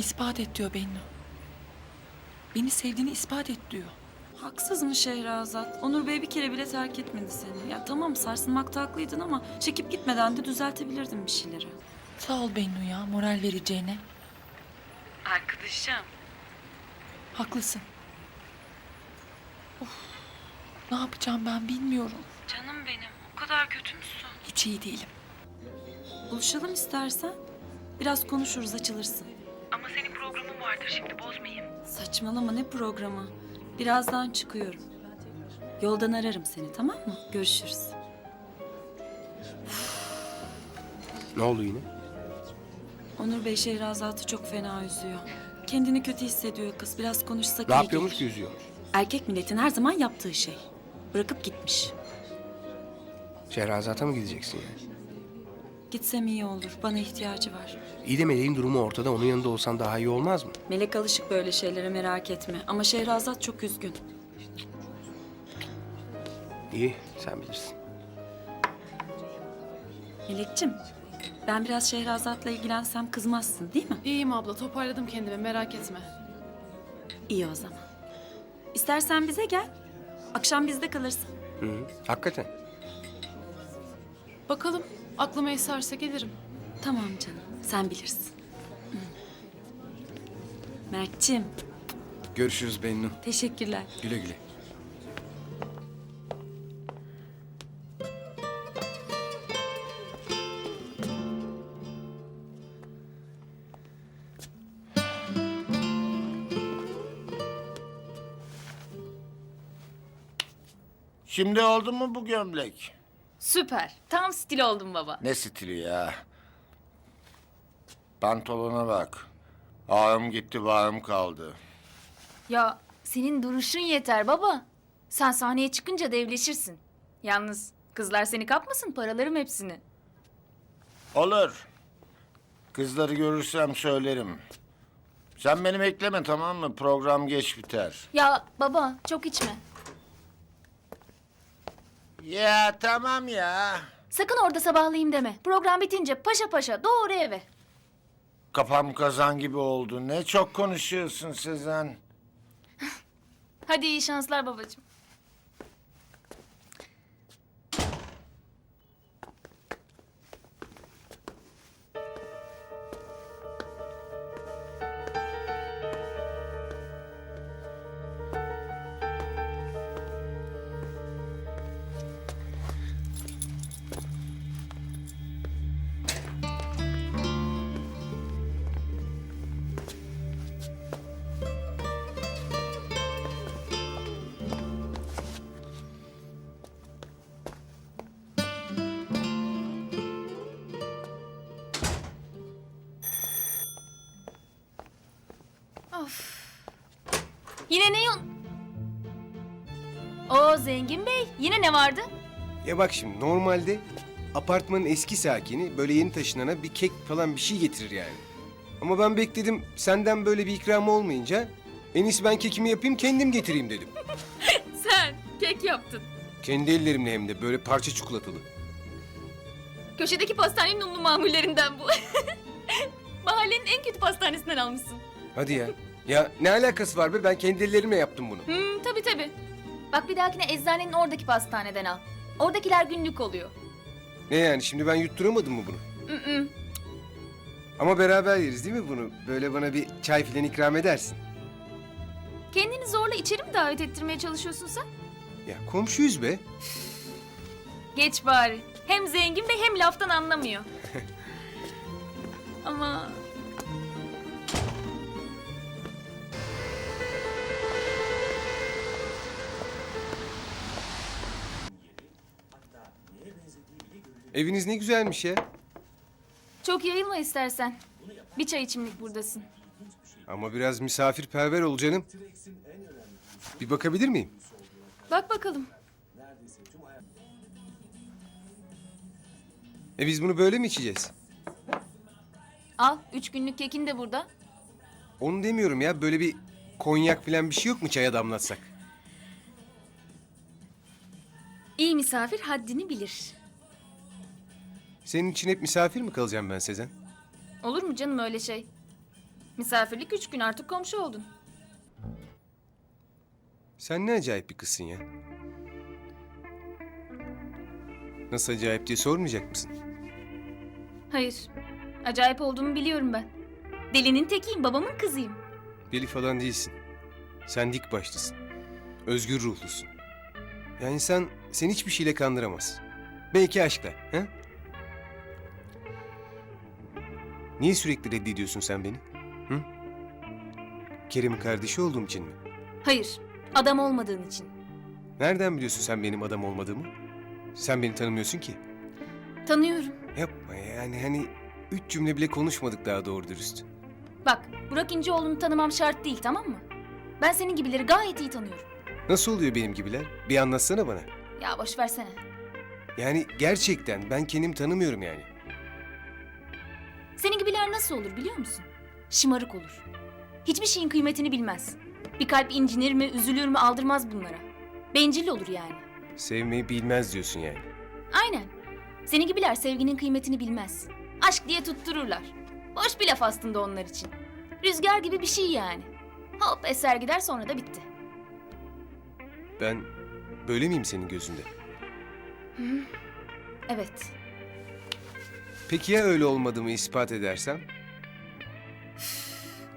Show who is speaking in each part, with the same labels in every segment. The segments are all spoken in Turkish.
Speaker 1: İspat et diyor Bennu. Beni sevdiğini ispat et diyor.
Speaker 2: Haksız mı Şehrazat? Onur Bey bir kere bile terk etmedi seni. Ya tamam sarsılmakta haklıydın ama çekip gitmeden de düzeltebilirdin bir şeyleri.
Speaker 1: Sağ ol Bennu ya moral vereceğine.
Speaker 2: Arkadaşım.
Speaker 1: Haklısın. Of, ne yapacağım ben bilmiyorum.
Speaker 2: Canım benim o kadar kötü müsün?
Speaker 1: Hiç iyi değilim.
Speaker 2: Buluşalım istersen. Biraz konuşuruz açılırsın.
Speaker 3: Ama senin programın vardır şimdi bozmayayım.
Speaker 2: Saçmalama ne programı? Birazdan çıkıyorum. Yoldan ararım seni tamam mı? Görüşürüz.
Speaker 4: Ne oldu yine?
Speaker 2: Onur Bey Şehrazat'ı çok fena üzüyor. Kendini kötü hissediyor kız. Biraz konuşsak
Speaker 4: Ne
Speaker 2: iyi
Speaker 4: yapıyormuş ki
Speaker 2: gelir. Erkek milletin her zaman yaptığı şey. Bırakıp gitmiş.
Speaker 4: Şehrazat'a mı gideceksin yani?
Speaker 2: Gitsem iyi olur. Bana ihtiyacı var.
Speaker 4: İyi de Meleğin durumu ortada. Onun yanında olsan daha iyi olmaz mı?
Speaker 2: Melek alışık böyle şeylere merak etme. Ama Şehrazat çok üzgün.
Speaker 4: İyi, sen bilirsin.
Speaker 2: Melekçim, ben biraz Şehrazat'la ilgilensem kızmazsın değil mi?
Speaker 5: İyiyim abla toparladım kendimi merak etme.
Speaker 2: İyi o zaman. İstersen bize gel. Akşam bizde kalırsın.
Speaker 4: Hı hı. Hakikaten.
Speaker 5: Bakalım aklıma eserse gelirim.
Speaker 2: Tamam canım, sen bilirsin. Hı. Mert'cim,
Speaker 6: Görüşürüz Bennu.
Speaker 2: teşekkürler.
Speaker 6: Güle güle.
Speaker 7: Şimdi oldu mu bu gömlek?
Speaker 8: Süper. Tam stil oldun baba.
Speaker 7: Ne stili ya? Pantolona bak. Ağım gitti, bağım kaldı.
Speaker 8: Ya senin duruşun yeter baba. Sen sahneye çıkınca devleşirsin. Yalnız kızlar seni kapmasın paralarım hepsini.
Speaker 7: Olur. Kızları görürsem söylerim. Sen beni bekleme tamam mı? Program geç biter.
Speaker 8: Ya baba çok içme.
Speaker 7: Ya tamam ya.
Speaker 8: Sakın orada sabahlayayım deme. Program bitince paşa paşa doğru eve.
Speaker 7: Kafam kazan gibi oldu. Ne çok konuşuyorsun Sezen.
Speaker 8: Hadi iyi şanslar babacığım. Yine ne yon... Oo Zengin Bey yine ne vardı?
Speaker 9: Ya bak şimdi normalde apartmanın eski sakini böyle yeni taşınana bir kek falan bir şey getirir yani. Ama ben bekledim senden böyle bir ikram olmayınca en iyisi ben kekimi yapayım kendim getireyim dedim.
Speaker 8: Sen kek yaptın.
Speaker 9: Kendi ellerimle hem de böyle parça çikolatalı.
Speaker 8: Köşedeki pastanenin unlu mamullerinden bu. Mahallenin en kötü pastanesinden almışsın.
Speaker 9: Hadi ya. Ya ne alakası var be ben kendi ellerimle yaptım bunu.
Speaker 8: Hmm, tabii tabii. Bak bir dahakine eczanenin oradaki pastaneden al. Oradakiler günlük oluyor.
Speaker 9: Ne yani şimdi ben yutturamadım mı bunu?
Speaker 8: Mm-mm.
Speaker 9: Ama beraber yeriz değil mi bunu? Böyle bana bir çay filan ikram edersin.
Speaker 8: Kendini zorla içeri mi davet ettirmeye çalışıyorsun sen?
Speaker 9: Ya komşuyuz be.
Speaker 8: Geç bari. Hem zengin ve hem laftan anlamıyor. Ama
Speaker 9: Eviniz ne güzelmiş ya.
Speaker 8: çok yayılma istersen. Bir çay içimlik buradasın.
Speaker 9: Ama biraz misafirperver ol canım. Bir bakabilir miyim?
Speaker 8: Bak bakalım.
Speaker 9: E biz bunu böyle mi içeceğiz?
Speaker 8: Al, üç günlük kekin de burada.
Speaker 9: Onu demiyorum ya. Böyle bir konyak falan bir şey yok mu çaya damlatsak?
Speaker 8: İyi misafir haddini bilir.
Speaker 9: Senin için hep misafir mi kalacağım ben Sezen?
Speaker 8: Olur mu canım öyle şey? Misafirlik üç gün artık komşu oldun.
Speaker 9: Sen ne acayip bir kızsın ya. Nasıl acayip diye sormayacak mısın?
Speaker 8: Hayır. Acayip olduğumu biliyorum ben. Delinin tekiyim, babamın kızıyım.
Speaker 9: Deli falan değilsin. Sen dik başlısın. Özgür ruhlusun. Yani insan seni hiçbir şeyle kandıramaz. Belki aşkla. He? Niye sürekli reddediyorsun sen beni? Hı? Kerim'in kardeşi olduğum için mi?
Speaker 8: Hayır, adam olmadığın için.
Speaker 9: Nereden biliyorsun sen benim adam olmadığımı? Sen beni tanımıyorsun ki.
Speaker 8: Tanıyorum.
Speaker 9: Yapma yani hani üç cümle bile konuşmadık daha doğru dürüst.
Speaker 8: Bak, Burak İnceoğlu'nu tanımam şart değil, tamam mı? Ben senin gibileri gayet iyi tanıyorum.
Speaker 9: Nasıl oluyor benim gibiler? Bir anlatsana bana.
Speaker 8: Ya boş versene.
Speaker 9: Yani gerçekten ben kendimi tanımıyorum yani.
Speaker 8: Senin gibiler nasıl olur biliyor musun? Şımarık olur. Hiçbir şeyin kıymetini bilmez. Bir kalp incinir mi, üzülür mü aldırmaz bunlara. Bencil olur yani.
Speaker 9: Sevmeyi bilmez diyorsun yani.
Speaker 8: Aynen. Senin gibiler sevginin kıymetini bilmez. Aşk diye tuttururlar. Boş bir laf aslında onlar için. Rüzgar gibi bir şey yani. Hop eser gider sonra da bitti.
Speaker 9: Ben böyle miyim senin gözünde?
Speaker 8: Evet.
Speaker 9: Peki ya öyle olmadığımı ispat edersem?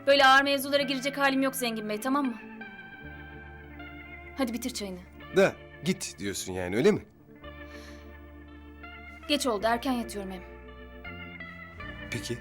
Speaker 8: Böyle ağır mevzulara girecek halim yok Zengin Bey tamam mı? Hadi bitir çayını.
Speaker 9: Da git diyorsun yani öyle mi?
Speaker 8: Geç oldu erken yatıyorum hem.
Speaker 9: Peki